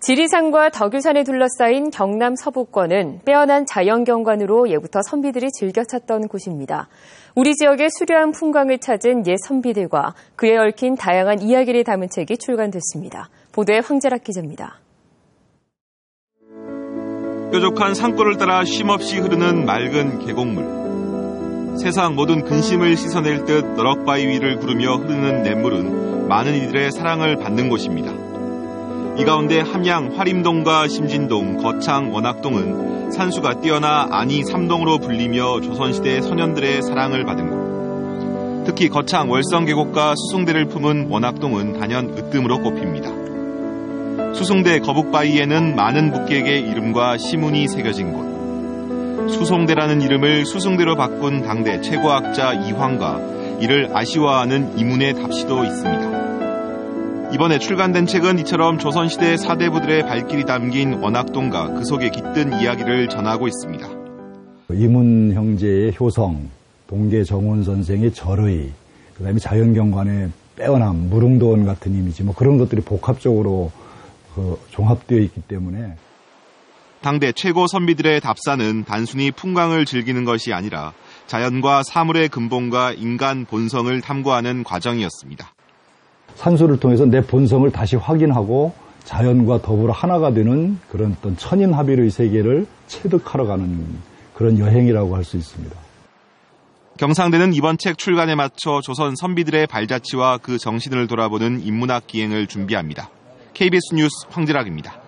지리산과 덕유산에 둘러싸인 경남 서부권은 빼어난 자연경관으로 예부터 선비들이 즐겨 찾던 곳입니다. 우리 지역의 수려한 풍광을 찾은 옛 선비들과 그에 얽힌 다양한 이야기를 담은 책이 출간됐습니다. 보도에 황재락 기자입니다. 뾰족한 산골을 따라 쉼없이 흐르는 맑은 계곡물. 세상 모든 근심을 씻어낼 듯 너럭바위 위를 구르며 흐르는 냇물은 많은 이들의 사랑을 받는 곳입니다. 이 가운데 함양 화림동과 심진동, 거창 원악동은 산수가 뛰어나 안이 삼동으로 불리며 조선시대 선현들의 사랑을 받은 곳. 특히 거창 월성계곡과 수송대를 품은 원악동은 단연 으뜸으로 꼽힙니다. 수송대 거북바위에는 많은 북객의 이름과 시문이 새겨진 곳. 수송대라는 이름을 수송대로 바꾼 당대 최고학자 이황과 이를 아쉬워하는 이문의 답시도 있습니다. 이번에 출간된 책은 이처럼 조선시대 사대부들의 발길이 담긴 원학동과 그 속에 깃든 이야기를 전하고 있습니다. 이문 형제의 효성, 동계 정원 선생의 절의, 그 다음에 자연경관의 빼어남, 무릉도원 같은 이미지, 뭐 그런 것들이 복합적으로 그 종합되어 있기 때문에 당대 최고 선비들의 답사는 단순히 풍광을 즐기는 것이 아니라 자연과 사물의 근본과 인간 본성을 탐구하는 과정이었습니다. 산수를 통해서 내 본성을 다시 확인하고 자연과 더불어 하나가 되는 그런 어떤 천인 합의의 세계를 체득하러 가는 그런 여행이라고 할 수 있습니다. 경상대는 이번 책 출간에 맞춰 조선 선비들의 발자취와 그 정신을 돌아보는 인문학 기행을 준비합니다. KBS 뉴스 황지락입니다.